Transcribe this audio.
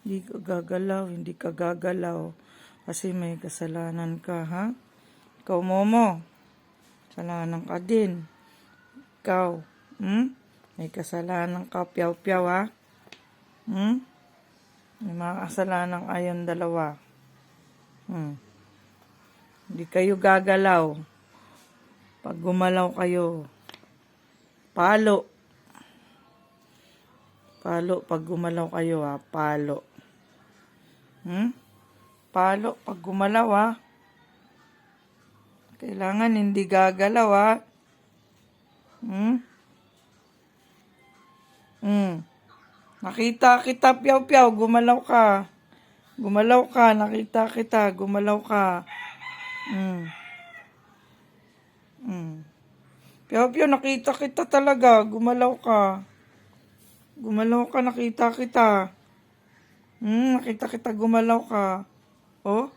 Hindi ka gagalaw, hindi ka gagalaw. Kasi may kasalanan ka, ha? Ikaw, Momo. Kasalanan ka din. Ikaw, hmm? May kasalanan ka, piyaw-piyaw, ha? Hmm? May mga kasalanan kayong dalawa. Hmm. Hindi kayo gagalaw. Pag gumalaw kayo, palo. Palo pag gumalaw kayo ha, palo. Hmm? Palo pag gumalaw ha. Kailangan hindi gagalaw ha. Hmm? Hmm. Nakita kita, piyaw-piyaw, gumalaw ka. Gumalaw ka, nakita kita, gumalaw ka. Hmm. Hmm. Piyaw-piyaw, nakita kita talaga, gumalaw ka. Gumalaw ka, nakita kita. Hmm, nakita kita, gumalaw ka. Oh?